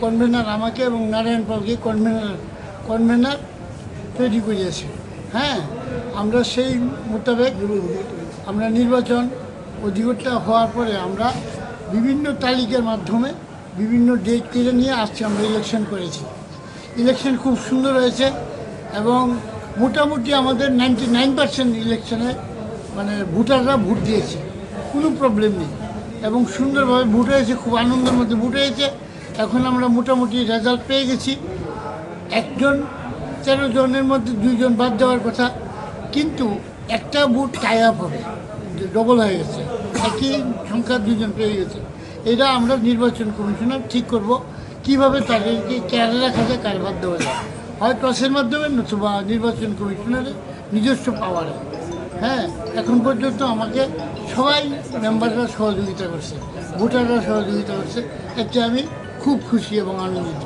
Convener আমাকে এবং নারায়ণ পালকে কনভেনার কনভেনার তৈরি করিয়েছে। হ্যাঁ আমরা সেই মোতাবেক আমরা নির্বাচন অধিকারটা হওয়ার পরে আমরা বিভিন্ন তালিকার মাধ্যমে বিভিন্ন ডেট কেড়ে নিয়ে আজকে আমরা ইলেকশন করেছি। ইলেকশন খুব সুন্দর হয়েছে এবং মোটামুটি আমাদের নাইনটি নাইন পার্সেন্ট ইলেকশনে মানে ভোটাররা ভোট দিয়েছে। কোনো প্রবলেম নেই। এবং সুন্দরভাবে ভোট হয়েছে, খুব আনন্দের মধ্যে ভোট হয়েছে। এখন আমরা মোটামুটি রেজাল্ট পেয়ে গেছি। একজন, তেরো জনের মধ্যে দুইজন বাদ দেওয়ার কথা। কিন্তু একটা বুট টাই আপ হবে ডবল হয়ে গেছে। একই সংখ্যা দুজন পেয়ে গেছে। এটা আমরা নির্বাচন কমিশনার ঠিক করব। কীভাবে তাদেরকে কেয়ারে রাখা যায়, কার বাদ দেওয়া যায়। হয় টসের মাধ্যমে নতুবা নির্বাচন কমিশনারের নিজস্ব পাওয়ারে হ্যাঁ এখন পর্যন্ত আমাকে সবাই মেম্বাররা সহযোগিতা করছে, ভোটাররা সহযোগিতা করছে, এতে আমি খুব খুশি এবং আনন্দিত।